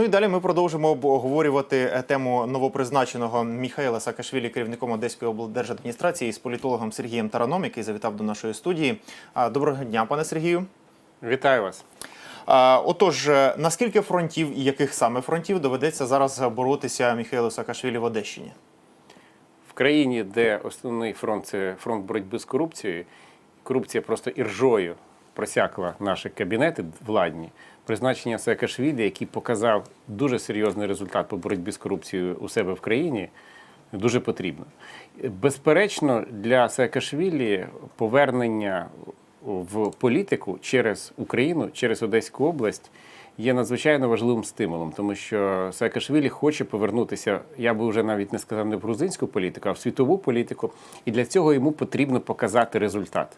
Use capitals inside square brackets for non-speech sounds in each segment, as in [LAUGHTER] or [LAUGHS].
Ну і далі ми продовжимо обговорювати е, тему новопризначеного Міхаїла Саакашвілі керівником Одеської облдержадміністрації з політологом Сергієм Тараном, який завітав до нашої студії. Доброго дня, пане Сергію. Вітаю вас. Отож, е, на скільки фронтів і яких саме фронтів доведеться зараз боротися Міхаїлу Саакашвілі в Одещині? В країні, де основний фронт це фронт боротьби з корупцією, корупція просто іржою просякла наші кабінети владні. Призначення Саакашвілі, який показав дуже серйозний результат по боротьбі з корупцією у себе в країні, дуже потрібно. Безперечно, для Саакашвілі повернення в політику через Україну, через Одеську область є надзвичайно важливим стимулом, тому що Саакашвілі хоче повернутися. Я би вже навіть не сказав не в грузинську політику, а в світову політику. І для цього йому потрібно показати результат.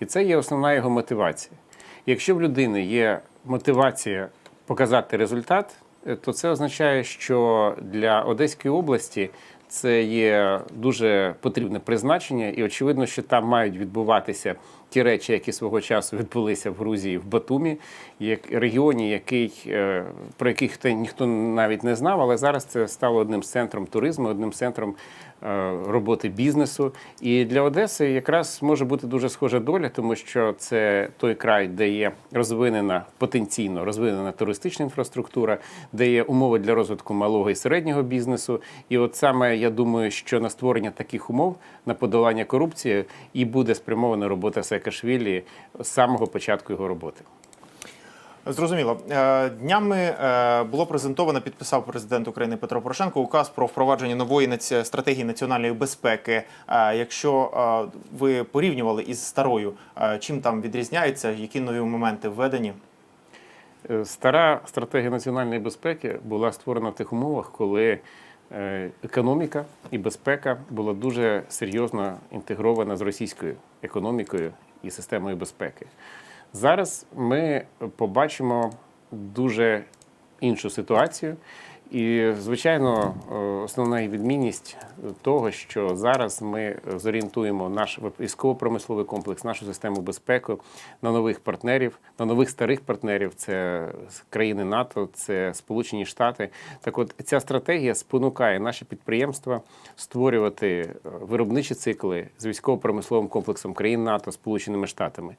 І це є основна його мотивація. Якщо в людини є мотивація показати результат, е, то це означає, що для Одеської області це є дуже потрібне призначення, і очевидно, що там мають відбуватися ті речі, які свого часу відбулися в Грузії в Батумі, як регіоні, який е, про яких ніхто навіть не знав, але зараз це стало одним з центром туризму, одним центром е, роботи бізнесу. І для Одеси якраз може бути дуже схожа доля, тому що це той край, де є розвинена потенційно розвинена туристична інфраструктура, де є умови для розвитку малого і середнього бізнесу. І от саме я думаю, що на створення таких умов на подолання корупції і буде спрямована робота Саакашвілі з самого початку його роботи. Зрозуміло. Е, Днями е, було презентовано, підписав президент України Петро Порошенко указ про впровадження нової стратегії національної безпеки. Е, Якщо ви порівнювали із старою, чим там відрізняється, які нові моменти введені? Стара стратегія національної безпеки була створена в тих умовах, коли економіка і безпека була дуже серйозно інтегрована з російською економікою і системою безпеки. Зараз ми побачимо дуже іншу ситуацію. І, звичайно, е, основна відмінність того, що зараз ми зорієнтуємо наш військово-промисловий комплекс, нашу систему безпеки на нових партнерів, на нових старих партнерів. Це країни НАТО, це Сполучені Штати. Так, от ця стратегія спонукає наші підприємства створювати е, виробничі цикли з військово-промисловим комплексом країн НАТО, Сполученими Штатами.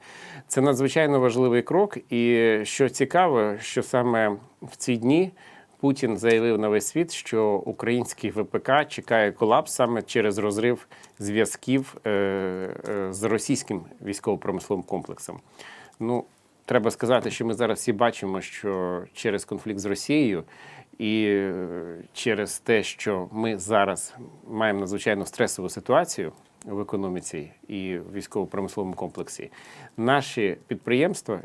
Це надзвичайно важливий крок. І що цікаво, що саме в ці дні. Путін заявив на весь світ, що український ВПК чекає колапс саме через розрив зв'язків е, е, з російським військово-промисловим комплексом. Ну, треба сказати, що ми зараз всі бачимо, що через конфлікт з Росією і е, через те, що ми зараз маємо надзвичайно стресову ситуацію в економіці і військово-промисловому комплексі, наші підприємства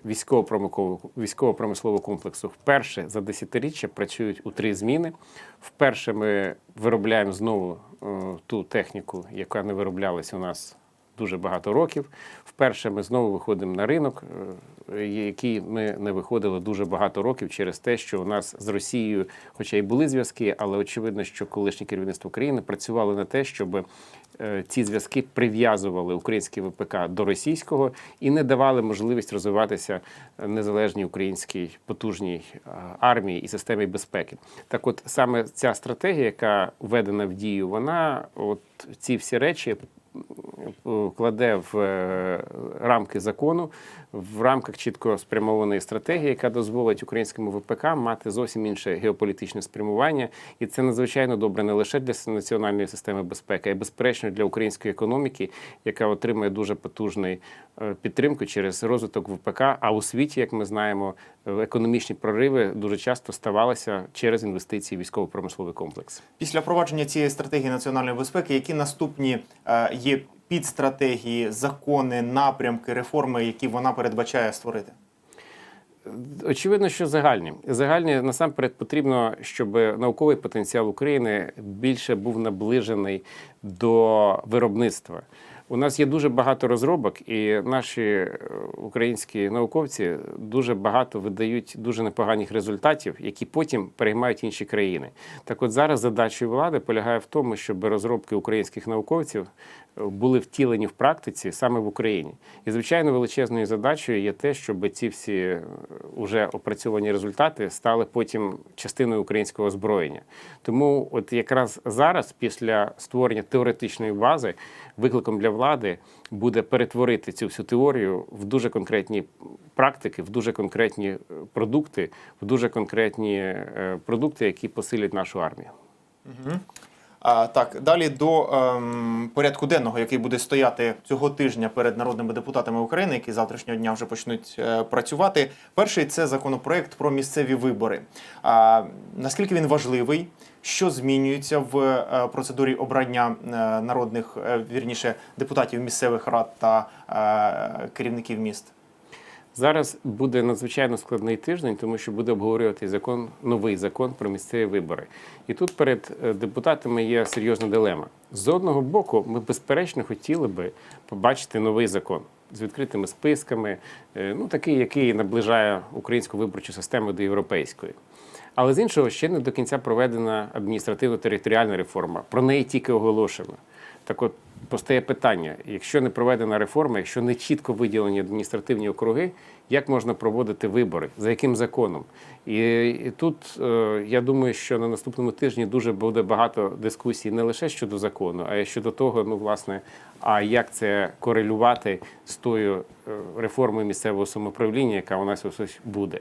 військово-промислового комплексу вперше за десятиріччя працюють у три зміни. Вперше ми виробляємо знову е, ту техніку, яка не вироблялась у нас дуже багато років. Вперше ми знову виходимо на ринок, е, який ми не виходили дуже багато років через те, що у нас з Росією, хоча й були зв'язки, але очевидно, що колишнє керівництво країни працювало на те, щоб е, ці зв'язки прив'язували український ВПК до російського і не давали можливість розвиватися незалежній українській потужній е, армії і системі безпеки. Так, от саме ця стратегія, яка введена в дію, вона от ці всі речі кладе в е, рамки закону, в рамках чітко спрямованої стратегії, яка дозволить українському ВПК мати зовсім інше геополітичне спрямування, і це надзвичайно добре не лише для національної системи безпеки, а й безперечно для української економіки, яка отримує дуже потужний е, підтримку через розвиток ВПК. А у світі, як ми знаємо, економічні прориви дуже часто ставалися через інвестиції військово-промисловий комплекс. Після впровадження цієї стратегії національної безпеки, які наступні е, є підстратегії, закони, напрямки, реформи, які вона передбачає створити? Очевидно, що загальні. Загальні насамперед потрібно, щоб науковий потенціал України більше був наближений до виробництва. У нас є дуже багато розробок, і наші е, українські науковці дуже багато видають дуже непоганих результатів, які потім переймають інші країни. Так, от зараз задачою влади полягає в тому, щоб розробки українських науковців були втілені в практиці саме в Україні. І звичайно, величезною задачею є те, щоб ці всі е, уже опрацьовані результати стали потім частиною українського озброєння. Тому, от якраз зараз, після створення теоретичної бази, викликом для влади буде перетворити цю всю теорію в дуже конкретні практики, в дуже конкретні е, продукти, в дуже конкретні е, продукти, які посилять нашу армію. А, так, далі до ем, порядку денного, який буде стояти цього тижня перед народними депутатами України, які завтрашнього дня вже почнуть е, працювати. Перший це законопроект про місцеві вибори. А, наскільки він важливий? Що змінюється в е, процедурі обрання е, народних е, вірніше депутатів місцевих рад та е, керівників міст? Зараз буде надзвичайно складний тиждень, тому що буде обговорювати закон, новий закон про місцеві вибори. І тут перед е, депутатами є серйозна дилема. З одного боку, ми безперечно хотіли би побачити новий закон з відкритими списками, е, ну такий, який наближає українську виборчу систему до європейської. Але з іншого ще не до кінця проведена адміністративно-територіальна реформа. Про неї тільки оголошено. Так от постає питання: якщо не проведена реформа, якщо не чітко виділені адміністративні округи, як можна проводити вибори, за яким законом? І, і тут е, я думаю, що на наступному тижні дуже буде багато дискусій не лише щодо закону, а й щодо того, ну власне, а як це корелювати з тою е, реформою місцевого самоуправління, яка у нас ось буде.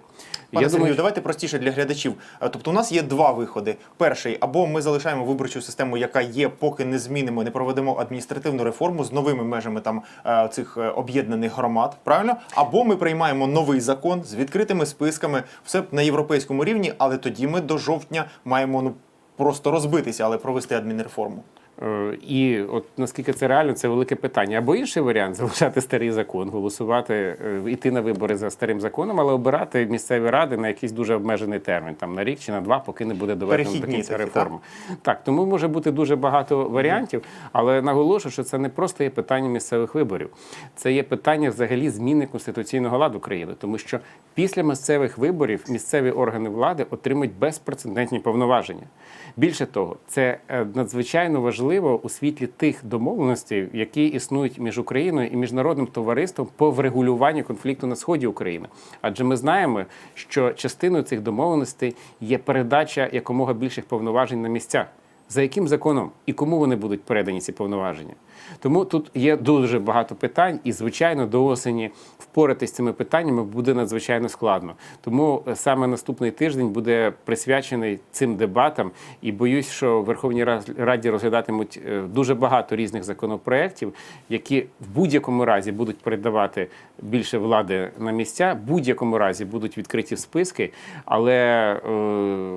Пане Сергію, давайте простіше для глядачів. Е, Тобто, у нас є два виходи. Перший або ми залишаємо виборчу систему, яка є, поки не змінимо, не проведемо адміністративну реформу з новими межами там е, цих об'єднаних громад. Правильно? Або ми приймаємо новий закон з відкритими списками, все на європейському рівні, але тоді ми до жовтня маємо ну просто розбитися, але провести адмінреформу. Е, І от наскільки це реально, це велике питання. Або інший варіант [LAUGHS] залишати старий закон, голосувати, е, йти на вибори за старим законом, але обирати місцеві ради на якийсь дуже обмежений термін, там на рік чи на два, поки не буде доведено до кінця реформи. Так, тому може бути дуже багато варіантів, але наголошую, що це не просто є питання місцевих виборів, це є питання взагалі зміни конституційного ладу країни, тому що після місцевих виборів місцеві органи влади отримують безпрецедентні повноваження. Більше того, це е, надзвичайно важливо у світлі тих домовленостей, які існують між Україною і міжнародним товариством по врегулюванню конфлікту на сході України. Адже ми знаємо, що частиною цих домовленостей є передача якомога більших повноважень на місцях. За яким законом і кому вони будуть передані ці повноваження? Тому тут є дуже багато питань, і звичайно, до осені впоратись цими питаннями буде надзвичайно складно. Тому е, саме наступний тиждень буде присвячений цим дебатам, і боюсь, що Верховній Раді розглядатимуть е, дуже багато різних законопроєктів, які в будь-якому разі будуть передавати більше влади на місця, в будь-якому разі будуть відкриті списки. Але е,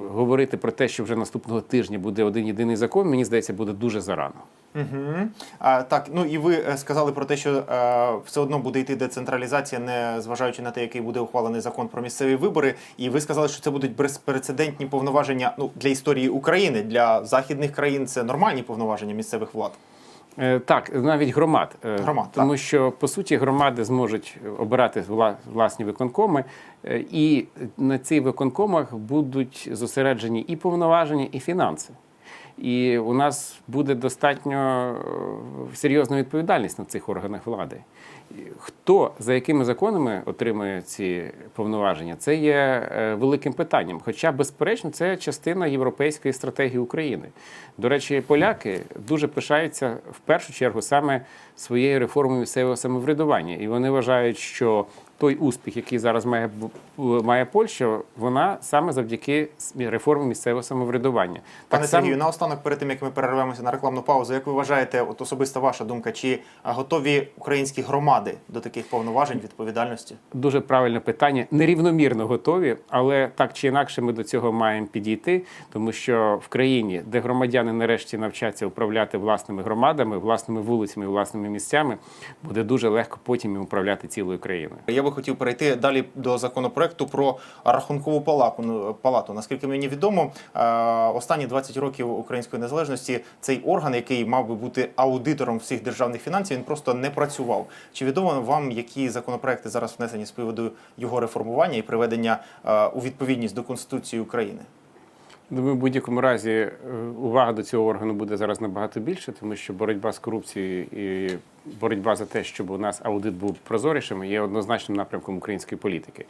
говорити про те, що вже наступного тижня буде один єдиний закон, мені здається, буде дуже зарано. Угу. Так, ну і ви е, сказали про те, що е, все одно буде йти децентралізація, не зважаючи на те, який буде ухвалений закон про місцеві вибори. І ви сказали, що це будуть безпрецедентні повноваження ну, для історії України, для західних країн це нормальні повноваження місцевих влад. Е, Так, навіть громад. Громад, Тому що, по суті, громади зможуть обирати вла- власні виконкоми, і на цих виконкомах будуть зосереджені і повноваження, і фінанси. І у нас буде достатньо е, серйозна відповідальність на цих органах влади. Хто за якими законами отримує ці повноваження, це є е, великим питанням. Хоча, безперечно, це частина європейської стратегії України. До речі, поляки дуже пишаються в першу чергу саме своєю реформою місцевого самоврядування, і вони вважають, що той успіх, який зараз має має Польща, вона саме завдяки реформі місцевого самоврядування. Пане само- Сергію, наостанок, перед тим як ми перервемося на рекламну паузу, як ви вважаєте, от особиста ваша думка, чи готові українські громади до таких повноважень, відповідальності? Дуже правильне питання. Нерівномірно готові, але так чи інакше ми до цього маємо підійти, тому що в країні, де громадяни нарешті навчаться управляти власними громадами, власними вулицями, власними місцями, буде дуже легко потім і управляти цілою країною. Я би хотів перейти далі до законопроекту про рахункову палату. Ну, палату. Наскільки мені відомо, е, останні 20 років української незалежності цей орган, який мав би бути аудитором всіх державних фінансів, він просто не працював. Чи відомо вам, які законопроекти зараз внесені з приводу його реформування і приведення е, у відповідність до Конституції України? Думаю, в будь-якому разі е, увага до цього органу буде зараз набагато більше, тому що боротьба з корупцією і боротьба за те, щоб у нас аудит був прозорішим, є однозначним напрямком української політики.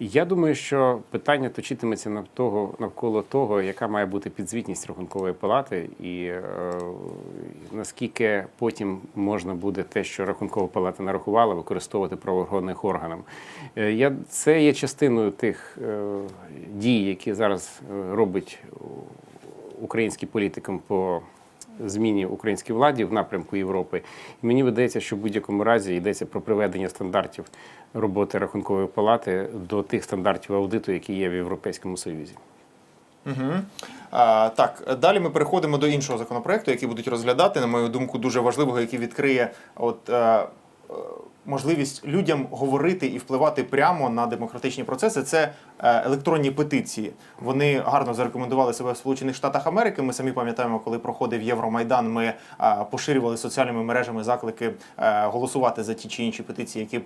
Я думаю, що питання точитиметься нав навколо того, яка має бути підзвітність рахункової палати, і е, наскільки потім можна буде те, що рахункова палата нарахувала, використовувати правоохоронних органам. Е, Я, це є частиною тих е, дій, які зараз е, робить український політикам по зміні українській владі в напрямку Європи. І мені видається, що в будь-якому разі йдеться про приведення стандартів роботи рахункової палати до тих стандартів аудиту, які є в Європейському Союзі. Угу. А, так, далі ми переходимо до іншого законопроекту, який будуть розглядати, на мою думку, дуже важливого, який відкриє от, е, е, можливість людям говорити і впливати прямо на демократичні процеси. Це е, електронні петиції. Вони гарно зарекомендували себе в Сполучених Штатах Америки. Ми самі пам'ятаємо, коли проходив Євромайдан, ми е, поширювали соціальними мережами заклики е, голосувати за ті чи інші петиції, які б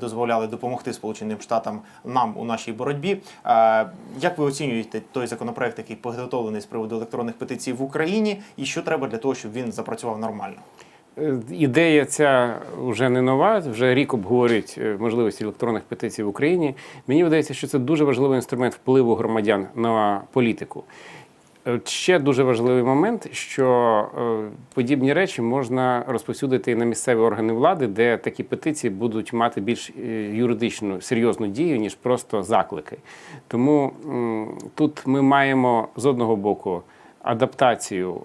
дозволяли допомогти Сполученим Штатам нам у нашій боротьбі. Як ви оцінюєте той законопроект, який підготовлений з приводу електронних петицій в Україні, і що треба для того, щоб він запрацював нормально? Е, Ідея ця вже не нова. Вже рік обговорюють е, можливості електронних петицій в Україні. Мені видається, що це дуже важливий інструмент впливу громадян на політику. Е, Ще дуже важливий момент, що подібні речі можна розповсюдити і на місцеві органи влади, де такі петиції будуть мати більш юридичну серйозну дію, ніж просто заклики. Тому тут ми маємо з одного боку адаптацію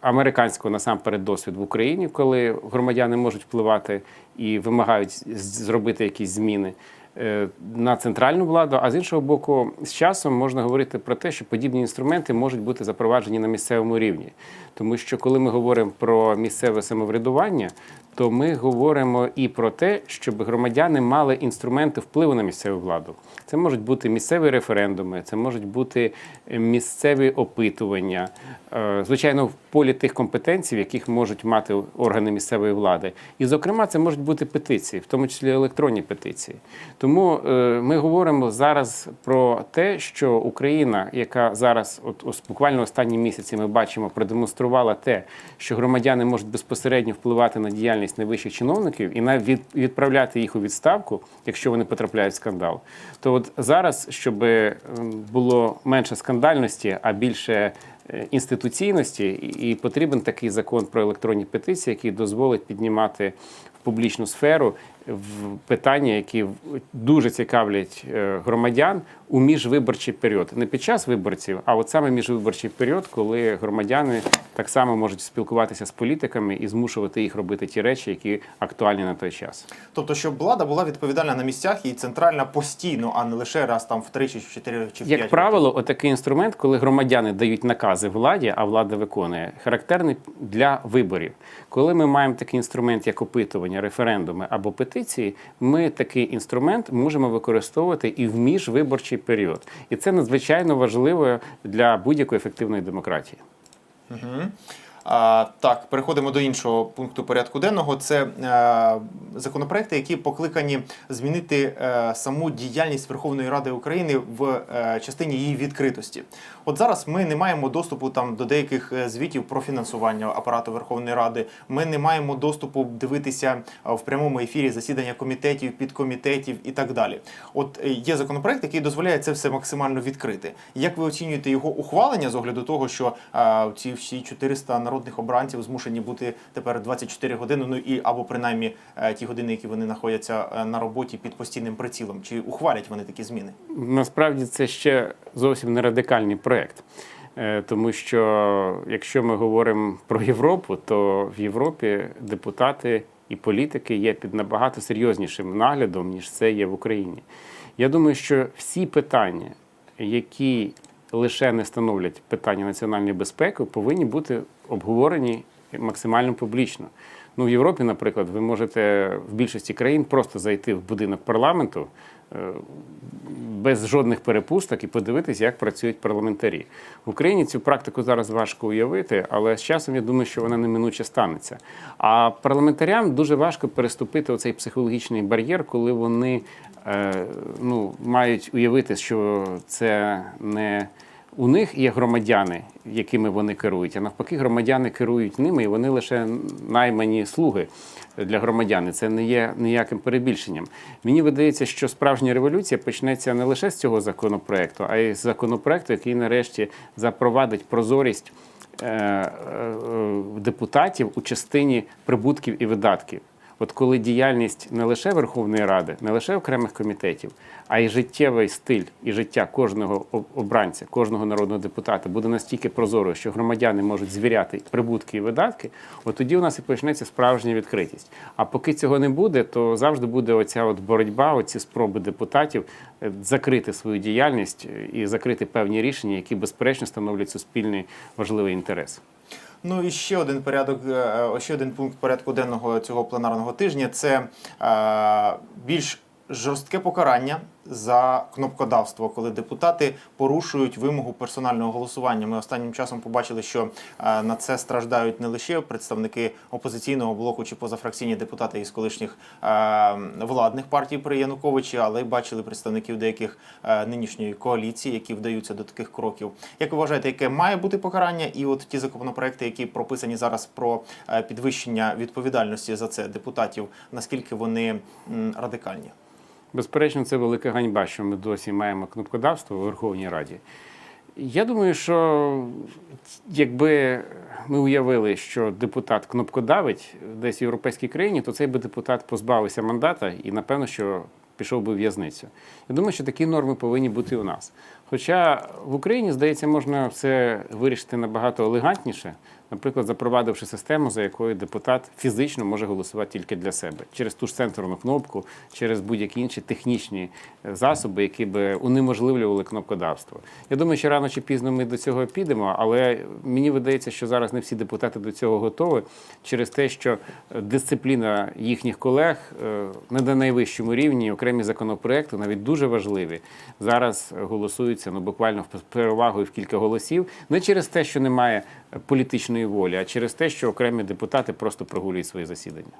американського насамперед досвід в Україні, коли громадяни можуть впливати і вимагають зробити якісь зміни е, на центральну владу. А з іншого боку, з часом можна говорити про те, що подібні інструменти можуть бути запроваджені на місцевому рівні. Тому що коли ми говоримо про місцеве самоврядування, то ми говоримо і про те, щоб громадяни мали інструменти впливу на місцеву владу. Це можуть бути місцеві референдуми, це можуть бути е, місцеві опитування. Е, Звичайно, в полі тих компетенцій, яких можуть мати органи місцевої влади. І, зокрема, це можуть бути петиції, в тому числі електронні петиції. Тому е, ми говоримо зараз про те, що Україна, яка зараз, от буквально останні місяці, ми бачимо, продемонструвала те, що громадяни можуть безпосередньо впливати на діяльність найвищих чиновників і навіть відправляти їх у відставку, якщо вони потрапляють в скандал. То от зараз, щоб ем, було менше скандальності, а більше е, інституційності, і потрібен такий закон про електронні петиції, який дозволить піднімати публічну сферу в питання, які дуже цікавлять е, громадян у міжвиборчий період. Не під час виборців, а от саме міжвиборчий період, коли громадяни так само можуть спілкуватися з політиками і змушувати їх робити ті речі, які актуальні на той час. Тобто, щоб влада була відповідальна на місцях і центральна постійно, а не лише раз там в три чи в чотири чи в. Як правило, отакий інструмент, коли громадяни дають накази владі, а влада виконує, характерний для виборів. Коли ми маємо такий інструмент, як опитування, референдуми або петиції, ми такий інструмент можемо використовувати і в міжвиборчий період. І це надзвичайно важливо для будь-якої ефективної демократії. А, так, переходимо до іншого пункту порядку денного. Це е, законопроекти, які покликані змінити е, саму діяльність Верховної Ради України в е, частині її відкритості. От зараз ми не маємо доступу там до деяких е, звітів про фінансування апарату Верховної Ради. Ми не маємо доступу дивитися е, в прямому ефірі засідання комітетів, підкомітетів і так далі. От е, є законопроект, який дозволяє це все максимально відкрити. Як ви оцінюєте його ухвалення з огляду того, що ці всі 400 народних обранців змушені бути тепер 24 години, ну і або принаймні ті години, які вони знаходяться на роботі під постійним прицілом? Чи ухвалять вони такі зміни? Насправді це ще зовсім не радикальний проєкт. Е, Тому що якщо ми говоримо про Європу, то в Європі депутати і політики є під набагато серйознішим наглядом, ніж це є в Україні. Я думаю, що всі питання, які лише не становлять питання національної безпеки, повинні бути обговорені максимально публічно. Ну, в Європі, наприклад, ви можете в більшості країн просто зайти в будинок парламенту е, без жодних перепусток і подивитись, як працюють парламентарі. В Україні цю практику зараз важко уявити, але з часом я думаю, що вона неминуче станеться. А парламентарям дуже важко переступити оцей психологічний бар'єр, коли вони е, ну, мають уявити, що це не у них є громадяни, якими вони керують, а навпаки, громадяни керують ними, і вони лише наймані слуги для громадян. Це не є ніяким перебільшенням. Мені видається, що справжня революція почнеться не лише з цього законопроекту, а й з законопроекту, який нарешті запровадить прозорість е, е, депутатів у частині прибутків і видатків. От коли діяльність не лише Верховної Ради, не лише окремих комітетів, а й життєвий стиль і життя кожного обранця, кожного народного депутата буде настільки прозорою, що громадяни можуть звіряти прибутки і видатки, от тоді у нас і почнеться справжня відкритість. А поки цього не буде, то завжди буде оця от боротьба, оці спроби депутатів е, закрити свою діяльність е, і закрити певні рішення, які безперечно становлять суспільний важливий інтерес. Ну і ще один порядок, е, ще один пункт порядку денного цього пленарного тижня це е, більш жорстке покарання за кнопкодавство, коли депутати порушують вимогу персонального голосування. Ми останнім часом побачили, що е, на це страждають не лише представники опозиційного блоку чи позафракційні депутати із колишніх е, владних партій при Януковичі, але й бачили представників деяких е, нинішньої коаліції, які вдаються до таких кроків. Як ви вважаєте, яке має бути покарання? І от ті законопроекти, які прописані зараз про підвищення відповідальності за це депутатів, наскільки вони радикальні? Безперечно, це велика ганьба, що ми досі маємо кнопкодавство у Верховній Раді. Я думаю, що якби ми уявили, що депутат кнопкодавить десь в європейській країні, то цей би депутат позбавився мандата і, напевно, що пішов би в в'язницю. Я думаю, що такі норми повинні бути у нас. Хоча в Україні, здається, можна все вирішити набагато елегантніше, наприклад, запровадивши систему, за якою депутат фізично може голосувати тільки для себе через ту ж сенсорну кнопку, через будь-які інші технічні е, засоби, які би унеможливлювали кнопкодавство. Я думаю, що рано чи пізно ми до цього підемо, але мені видається, що зараз не всі депутати до цього готові через те, що е, дисципліна їхніх колег е, не на найвищому рівні, окремі законопроекти, навіть дуже важливі, зараз голосуються ну буквально в перевагою в кілька голосів, не через те, що немає політичної волі, а через те, що окремі депутати просто прогулюють свої засідання.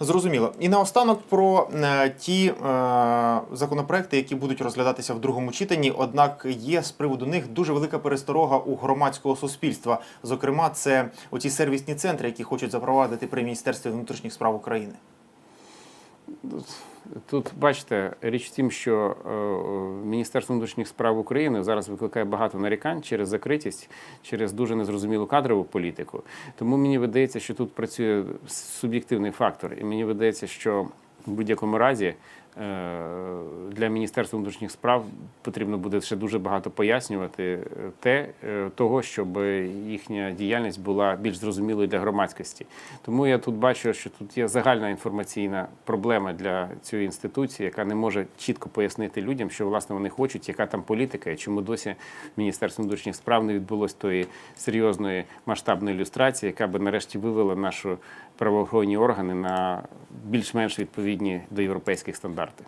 Зрозуміло. І наостанок про е, ті е, законопроекти, які будуть розглядатися в другому читанні. Однак є з приводу них дуже велика пересторога у громадського суспільства. Зокрема, це оці сервісні центри, які хочуть запровадити при міністерстві внутрішніх справ України. Тут бачите, річ в тім, що е, Міністерство внутрішніх справ України зараз викликає багато нарікань через закритість, через дуже незрозумілу кадрову політику. Тому мені видається, що тут працює суб'єктивний фактор, і мені видається, що в будь-якому разі для Міністерства внутрішніх справ потрібно буде ще дуже багато пояснювати е, те, е, того, щоб їхня діяльність була більш зрозумілою для громадськості. Тому я тут бачу, що тут є загальна інформаційна проблема для цієї інституції, яка не може чітко пояснити людям, що власне вони хочуть, яка там політика, і чому досі Міністерство внутрішніх справ не відбулось тої серйозної масштабної ілюстрації, яка би нарешті вивела нашу правоохоронні органи на більш-менш відповідні до європейських стандартів.